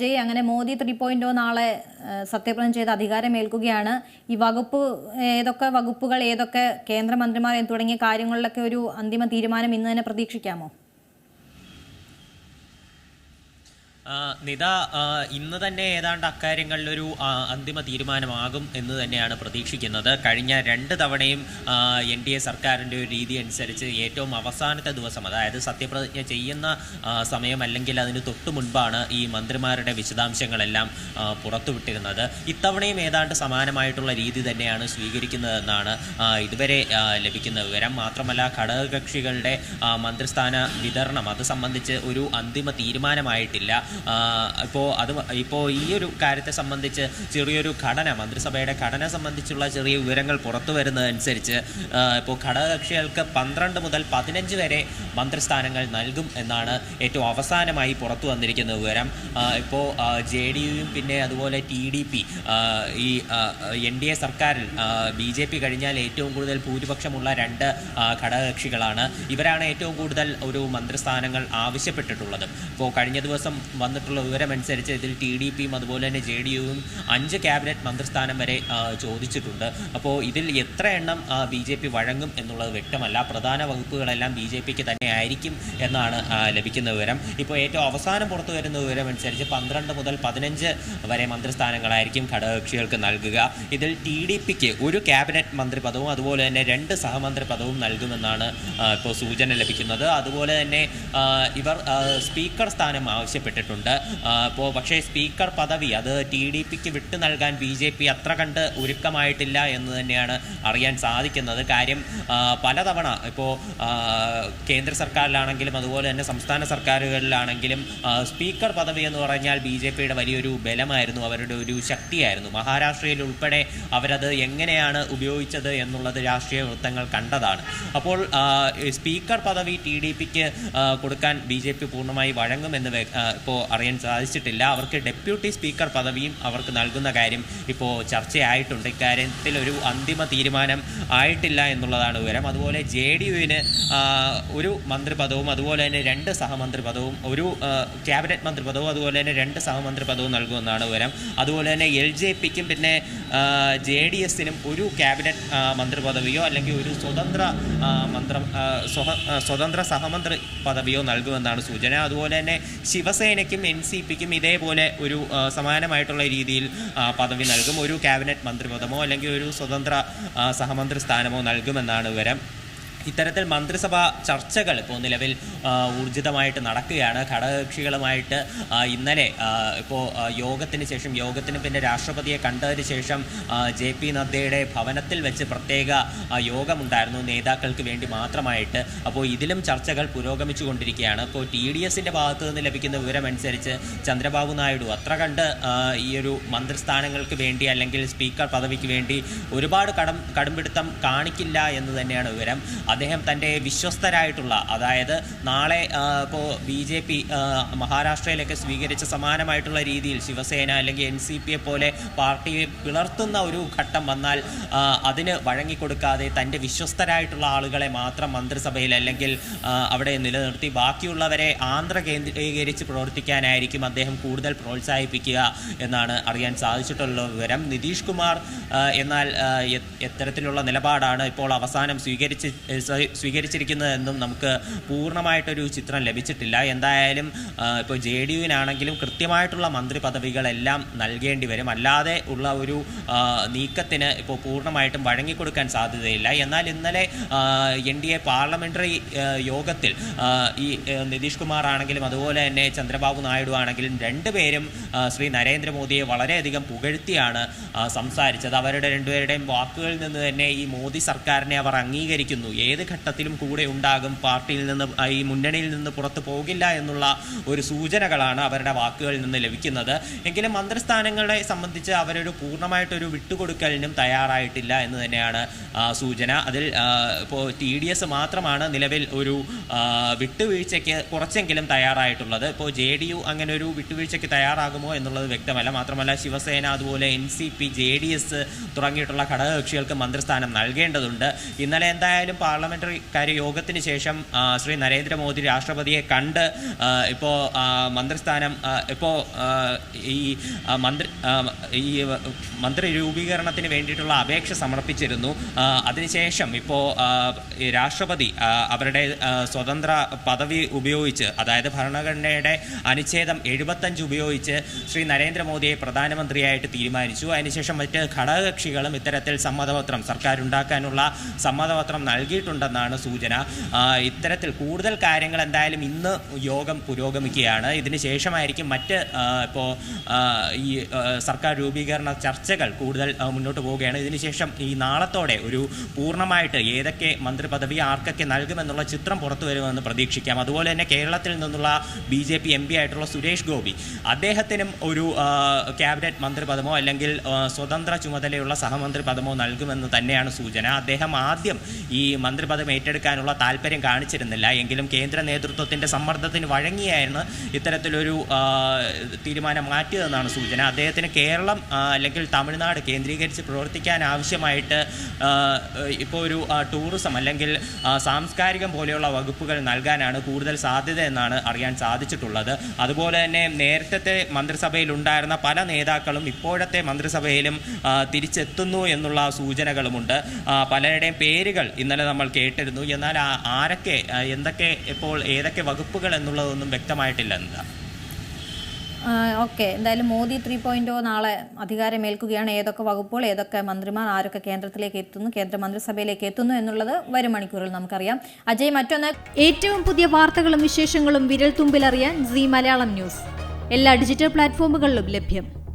ജയ് അങ്ങനെ Modi three point നാളെ സത്യപ്രതിജ്ഞ ചെയ്ത് അധികാരമേൽക്കുകയാണ്. ഈ വകുപ്പ് ഏതൊക്കെ വകുപ്പുകൾ ഏതൊക്കെ കേന്ദ്രമന്ത്രിമാർ തുടങ്ങിയ കാര്യങ്ങളിലൊക്കെ ഒരു അന്തിമ തീരുമാനം ഇന്ന് തന്നെ പ്രതീക്ഷിക്കാമോ? നിത ഇന്ന് തന്നെ ഏതാണ്ട് അക്കാര്യങ്ങളിലൊരു അന്തിമ തീരുമാനമാകും എന്ന് തന്നെയാണ് പ്രതീക്ഷിക്കുന്നത്. കഴിഞ്ഞ രണ്ട് തവണയും എൻ ഡി എ സർക്കാരിന്റെ ഒരു രീതി അനുസരിച്ച് ഏറ്റവും അവസാനത്തെ ദിവസം അതായത് സത്യപ്രതിജ്ഞ ചെയ്യുന്ന സമയം അല്ലെങ്കിൽ അതിന് തൊട്ടു മുൻപാണ് ഈ മന്ത്രിമാരുടെ വിശദാംശങ്ങളെല്ലാം പുറത്തുവിട്ടിരുന്നത്. ഇത്തവണയും ഏതാണ്ട് സമാനമായിട്ടുള്ള രീതി തന്നെയാണ് സ്വീകരിക്കുന്നതെന്നാണ് ഇതുവരെ ലഭിക്കുന്ന വിവരം. മാത്രമല്ല ഘടകകക്ഷികളുടെ മന്ത്രിസ്ഥാന വിതരണം അത് സംബന്ധിച്ച് ഒരു അന്തിമ തീരുമാനമായിട്ടില്ല. ഇപ്പോൾ അത് ഇപ്പോൾ ഈ ഒരു കാര്യത്തെ സംബന്ധിച്ച് ചെറിയൊരു ഘടന മന്ത്രിസഭയുടെ ഘടന സംബന്ധിച്ചുള്ള ചെറിയ വിവരങ്ങൾ പുറത്തു വരുന്നതനുസരിച്ച് ഇപ്പോൾ ഘടകകക്ഷികൾക്ക് പന്ത്രണ്ട് മുതൽ പതിനഞ്ച് വരെ മന്ത്രിസ്ഥാനങ്ങൾ നൽകും എന്നാണ് ഏറ്റവും അവസാനമായി പുറത്തു വന്നിരിക്കുന്ന വിവരം. ഇപ്പോൾ ജെ ഡി പിന്നെ അതുപോലെ ടി ഡി പി ഈ എൻ ഡി എ സർക്കാരിൽ ബി ജെ പി കഴിഞ്ഞാൽ ഏറ്റവും കൂടുതൽ ഭൂരിപക്ഷമുള്ള രണ്ട് ഘടകകക്ഷികളാണ്. ഇവരാണ് ഏറ്റവും കൂടുതൽ ഒരു മന്ത്രിസ്ഥാനങ്ങൾ ആവശ്യപ്പെട്ടിട്ടുള്ളത്. ഇപ്പോൾ കഴിഞ്ഞ ദിവസം വന്നിട്ടുള്ള വിവരമനുസരിച്ച് ഇതിൽ ടി ഡി പിയും അതുപോലെ തന്നെ ജെ ഡി യുവും അഞ്ച് ക്യാബിനറ്റ് മന്ത്രിസ്ഥാനം വരെ ചോദിച്ചിട്ടുണ്ട്. അപ്പോൾ ഇതിൽ എത്ര എണ്ണം ബി ജെ പി വഴങ്ങും എന്നുള്ളത് വ്യക്തമല്ല. പ്രധാന വകുപ്പുകളെല്ലാം ബി ജെ പിക്ക് തന്നെ ആയിരിക്കും എന്നാണ് ലഭിക്കുന്ന വിവരം. ഇപ്പോൾ ഏറ്റവും അവസാനം പുറത്തു വരുന്ന വിവരമനുസരിച്ച് പന്ത്രണ്ട് മുതൽ പതിനഞ്ച് വരെ മന്ത്രിസ്ഥാനങ്ങളായിരിക്കും ഘടകകക്ഷികൾക്ക് നൽകുക. ഇതിൽ ടി ഡി പിക്ക് ഒരു ക്യാബിനറ്റ് മന്ത്രി പദവും അതുപോലെ തന്നെ രണ്ട് സഹമന്ത്രി പദവും നൽകുമെന്നാണ് ഇപ്പോൾ സൂചന ലഭിക്കുന്നത്. അതുപോലെ തന്നെ ഇവർ സ്പീക്കർ സ്ഥാനം ആവശ്യപ്പെട്ടിട്ടുണ്ട്. ഇപ്പോൾ പക്ഷേ സ്പീക്കർ പദവി അത് ടി ഡി പിക്ക് വിട്ടു നൽകാൻ ബി ജെ പി അത്ര കണ്ട് ഒരുക്കമായിട്ടില്ല എന്ന് തന്നെയാണ് അറിയാൻ സാധിക്കുന്നത്. കാര്യം പലതവണ ഇപ്പോൾ കേന്ദ്ര സർക്കാരിലാണെങ്കിലും അതുപോലെ തന്നെ സംസ്ഥാന സർക്കാരുകളിലാണെങ്കിലും സ്പീക്കർ പദവി എന്ന് പറഞ്ഞാൽ ബി ജെ പിയുടെ വലിയൊരു ബലമായിരുന്നു അവരുടെ ഒരു ശക്തിയായിരുന്നു. മഹാരാഷ്ട്രയിൽ ഉൾപ്പെടെ അവരത് എങ്ങനെയാണ് ഉപയോഗിച്ചത് എന്നുള്ളത് രാഷ്ട്രീയ വൃത്തങ്ങൾ കണ്ടതാണ്. അപ്പോൾ സ്പീക്കർ പദവി ടി ഡി പിക്ക് കൊടുക്കാൻ ബി ജെ പി പൂർണമായി വഴങ്ങുമെന്ന് ആ, ഇപ്പോൾ അറിയാൻ സാധിച്ചിട്ടില്ല. അവർക്ക് ഡെപ്യൂട്ടി സ്പീക്കർ പദവിയും അവർക്ക് നൽകുന്ന കാര്യം ഇപ്പോൾ ചർച്ചയായിട്ടുണ്ട്. ഇക്കാര്യത്തിൽ ഒരു അന്തിമ തീരുമാനം ആയിട്ടില്ല എന്നുള്ളതാണ് വിവരം. അതുപോലെ ജെ ഡി യുവിന് ഒരു മന്ത്രിപദവും അതുപോലെ തന്നെ രണ്ട് സഹമന്ത്രി പദവും ഒരു ക്യാബിനറ്റ് മന്ത്രി പദവും അതുപോലെ തന്നെ രണ്ട് സഹമന്ത്രി പദവും നൽകുമെന്നാണ് വിവരം. അതുപോലെ തന്നെ എൽ ജെ പിക്കും പിന്നെ ജെ ഡി എസിനും ഒരു ക്യാബിനറ്റ് മന്ത്രി പദവിയോ അല്ലെങ്കിൽ ഒരു സ്വതന്ത്ര മന്ത്രം സ്വതന്ത്ര സഹമന്ത്രി പദവിയോ നൽകുമെന്നാണ് സൂചന. അതുപോലെ തന്നെ ശിവസേനയ്ക്കും എൻ സി പിക്കും ഇതേപോലെ ഒരു സമാനമായിട്ടുള്ള രീതിയിൽ പദവി നൽകും. ഒരു ക്യാബിനറ്റ് മന്ത്രിപദമോ അല്ലെങ്കിൽ ഒരു സ്വതന്ത്ര സഹമന്ത്രി സ്ഥാനമോ നൽകുമെന്നാണ് വിവരം. ഇത്തരത്തിൽ മന്ത്രിസഭാ ചർച്ചകൾ ഇപ്പോൾ നിലവിൽ ഊർജിതമായിട്ട് നടക്കുകയാണ്. ഘടകകക്ഷികളുമായിട്ട് ഇന്നലെ ഇപ്പോൾ യോഗത്തിന് ശേഷം യോഗത്തിന് പിന്നെ രാഷ്ട്രപതിയെ കണ്ടതിന് ശേഷം ജെ പി നദ്ദയുടെ ഭവനത്തിൽ വെച്ച് പ്രത്യേക യോഗമുണ്ടായിരുന്നു. നേതാക്കൾക്ക് വേണ്ടി മാത്രമായിട്ട്. അപ്പോൾ ഇതിലും ചർച്ചകൾ പുരോഗമിച്ചു കൊണ്ടിരിക്കുകയാണ് ഇപ്പോൾ ടി ഡി എസിന്റെ ഭാഗത്തു നിന്ന് ലഭിക്കുന്ന വിവരമനുസരിച്ച് ചന്ദ്രബാബു നായിഡു അത്ര കണ്ട് ഈ ഒരു മന്ത്രിസ്ഥാനങ്ങൾക്ക് വേണ്ടി അല്ലെങ്കിൽ സ്പീക്കർ പദവിക്ക് വേണ്ടി ഒരുപാട് കടം കടുംപിടുത്തം കാണിക്കില്ല എന്ന് തന്നെയാണ് വിവരം. അദ്ദേഹം തന്റെ വിശ്വസ്തരായിട്ടുള്ള അതായത് നാളെ ഇപ്പോൾ ബി ജെ പി മഹാരാഷ്ട്രയിലൊക്കെ സ്വീകരിച്ച സമാനമായിട്ടുള്ള രീതിയിൽ ശിവസേന അല്ലെങ്കിൽ എൻ സി പിയെ പോലെ പാർട്ടിയെ പിളർത്തുന്ന ഒരു ഘട്ടം വന്നാൽ അതിന് വഴങ്ങിക്കൊടുക്കാതെ തന്റെ വിശ്വസ്തരായിട്ടുള്ള ആളുകളെ മാത്രം മന്ത്രിസഭയിൽ അല്ലെങ്കിൽ അവിടെ നിലനിർത്തി ബാക്കിയുള്ളവരെ ആന്ധ്ര കേന്ദ്രീകരിച്ച് പ്രവർത്തിക്കാനായിരിക്കും അദ്ദേഹം കൂടുതൽ പ്രോത്സാഹിപ്പിക്കുക എന്നാണ് അറിയാൻ സാധിച്ചിട്ടുള്ള വിവരം. നിതീഷ് കുമാർ എന്നാൽ എത്തരത്തിലുള്ള നിലപാടാണ് ഇപ്പോൾ അവസാനം സ്വീകരിച്ച് ഏ, എന്നും നമുക്ക് പൂർണമായിട്ടൊരു ചിത്രം ലഭിച്ചിട്ടില്ല. എന്തായാലും ഇപ്പോൾ ജെ ഡി യുവിനാണെങ്കിലും കൃത്യമായിട്ടുള്ള മന്ത്രി പദവികളെല്ലാം നൽകേണ്ടി വരും. അല്ലാതെ ഉള്ള ഒരു നീക്കത്തിന് ഇപ്പോൾ പൂർണമായിട്ടും വഴങ്ങിക്കൊടുക്കാൻ സാധ്യതയില്ല. എന്നാൽ ഇന്നലെ എൻ ഡി എ പാർലമെന്ററി യോഗത്തിൽ ഈ നിതീഷ് കുമാർ ആണെങ്കിലും അതുപോലെ തന്നെ ചന്ദ്രബാബു നായിഡു ആണെങ്കിലും രണ്ടുപേരും ശ്രീ നരേന്ദ്രമോദിയെ വളരെയധികം പുകഴ്ത്തിയാണ് സംസാരിച്ചത്. അവരുടെ രണ്ടുപേരുടെയും വാക്കുകളിൽ നിന്ന് തന്നെ ഈ മോദി സർക്കാരിനെ അവർ അംഗീകരിക്കുന്നു. ഏത് ഘട്ടത്തിലും കൂടെ ഉണ്ടാകും. പാർട്ടിയിൽ നിന്ന് ഈ മുന്നണിയിൽ നിന്ന് പുറത്തു പോകില്ല എന്നുള്ള ഒരു സൂചനകളാണ് അവരുടെ വാക്കുകളിൽ നിന്ന് ലഭിക്കുന്നത്. എങ്കിലും മന്ത്രിസ്ഥാനങ്ങളെ സംബന്ധിച്ച് അവരൊരു പൂർണമായിട്ടൊരു വിട്ടുകൊടുക്കലിനും തയ്യാറായിട്ടില്ല എന്ന് തന്നെയാണ് സൂചന. അതിൽ ഇപ്പോൾ ടി ഡി എസ് മാത്രമാണ് നിലവിൽ ഒരു വിട്ടുവീഴ്ചയ്ക്ക് കുറച്ചെങ്കിലും തയ്യാറായിട്ടുള്ളത്. ഇപ്പോൾ ജെ ഡി യു അങ്ങനെ ഒരു വിട്ടുവീഴ്ചയ്ക്ക് തയ്യാറാകുമോ എന്നുള്ളത് വ്യക്തമല്ല. മാത്രമല്ല ശിവസേന അതുപോലെ N C P J D S തുടങ്ങിയിട്ടുള്ള ഘടകകക്ഷികൾക്ക് മന്ത്രിസ്ഥാനം നൽകേണ്ടതുണ്ട്. ഇന്നലെ എന്തായാലും പാർലമെന്റ് പാർലമെന്ററി കാര്യ യോഗത്തിന് ശേഷം ശ്രീ നരേന്ദ്രമോദി രാഷ്ട്രപതിയെ കണ്ട് ഇപ്പോൾ മന്ത്രിസ്ഥാനം ഇപ്പോൾ ഈ മന്ത്രി ഈ മന്ത്രി രൂപീകരണത്തിന് വേണ്ടിയിട്ടുള്ള അപേക്ഷ സമർപ്പിച്ചിരുന്നു. അതിനുശേഷം ഇപ്പോൾ രാഷ്ട്രപതി അവരുടെ സ്വതന്ത്ര പദവി ഉപയോഗിച്ച് അതായത് ഭരണഘടനയുടെ അനുച്ഛേദം എഴുപത്തഞ്ച് ഉപയോഗിച്ച് ശ്രീ നരേന്ദ്രമോദിയെ പ്രധാനമന്ത്രിയായിട്ട് തീരുമാനിച്ചു. അതിനുശേഷം മറ്റ് ഘടകകക്ഷികളും ഇത്തരത്തിൽ സമ്മതപത്രം സർക്കാർ ഉണ്ടാക്കാനുള്ള സമ്മതപത്രം നൽകിയിട്ടുണ്ടെന്നാണ് സൂചന. ഇത്തരത്തിൽ കൂടുതൽ കാര്യങ്ങൾ എന്തായാലും ഇന്ന് യോഗം പുരോഗമിക്കുകയാണ്. ഇതിന് ശേഷമായിരിക്കും മറ്റ് ഇപ്പോൾ ഈ സർക്കാർ രൂപീകരണ ചർച്ചകൾ കൂടുതൽ മുന്നോട്ട് പോവുകയാണ്. ഇതിനുശേഷം ഈ നാളത്തോടെ ഒരു പൂർണമായിട്ട് ഏതൊക്കെ മന്ത്രിപദവി ആർക്കൊക്കെ നൽകുമെന്നുള്ള ചിത്രം പുറത്തു വരുമെന്ന് പ്രതീക്ഷിക്കാം. അതുപോലെ തന്നെ കേരളത്തിൽ നിന്നുള്ള B J P M P ആയിട്ടുള്ള സുരേഷ് ഗോപി അദ്ദേഹത്തിനും ഒരു ക്യാബിനറ്റ് മന്ത്രിപദമോ അല്ലെങ്കിൽ സ്വതന്ത്ര ചുമതലയുള്ള സഹമന്ത്രി പദമോ നൽകുമെന്ന് തന്നെയാണ് സൂചന. അദ്ദേഹം ആദ്യം ഈ മന്ത്രിപദം ഏറ്റെടുക്കാനുള്ള താല്പര്യം കാണിച്ചിരുന്നില്ല. എങ്കിലും കേന്ദ്ര നേതൃത്വത്തിന്റെ സമ്മർദ്ദത്തിന് വഴങ്ങിയായിരുന്നു ഇത്തരത്തിലൊരു തീരുമാനം മാറ്റിയതെന്നാണ് സൂചന. അദ്ദേഹത്തിന് കേരളം അല്ലെങ്കിൽ തമിഴ്നാട് കേന്ദ്രീകരിച്ച് പ്രവർത്തിക്കാൻ ആവശ്യമായിട്ട് ഇപ്പോൾ ഒരു ടൂറിസം അല്ലെങ്കിൽ സാംസ്കാരികം പോലെയുള്ള വകുപ്പുകൾ നൽകാനാണ് കൂടുതൽ സാധ്യത എന്നാണ് അറിയാൻ സാധിച്ചിട്ടുള്ളത്. അതുപോലെ തന്നെ നേരത്തെ മന്ത്രിസഭയിൽ ഉണ്ടായിരുന്ന പല നേതാക്കളും ഇപ്പോഴത്തെ മന്ത്രിസഭയിലും തിരിച്ചെത്തുന്നു എന്നുള്ള സൂചനകളുമുണ്ട്. പലരുടെയും പേരുകൾ ഇന്നലെ നമ്മൾ കേട്ടിരുന്നു. എന്നാൽ ആ- ആരൊക്കെ എന്തൊക്കെ ഇപ്പോൾ ഏതൊക്കെ വകുപ്പുകൾ എന്നുള്ളതൊന്നും വ്യക്തമായിട്ടില്ല എന്താ ഓക്കെ. എന്തായാലും മോദി ത്രീ പോയിന്റ് നാളെ അധികാരമേൽക്കുകയാണ്. ഏതൊക്കെ വകുപ്പുകൾ ഏതൊക്കെ മന്ത്രിമാർ ആരൊക്കെ കേന്ദ്രത്തിലേക്ക് എത്തുന്നു കേന്ദ്ര മന്ത്രിസഭയിലേക്ക് എത്തുന്നു എന്നുള്ളത് വരും മണിക്കൂറിൽ നമുക്കറിയാം. അജയ് മറ്റൊന്ന്. ഏറ്റവും പുതിയ വാർത്തകളും വിശേഷങ്ങളും വിരൽ തുമ്പിലറിയാൻ സി മലയാളം ന്യൂസ്. എല്ലാ ഡിജിറ്റൽ പ്ലാറ്റ്ഫോമുകളിലും ലഭ്യം.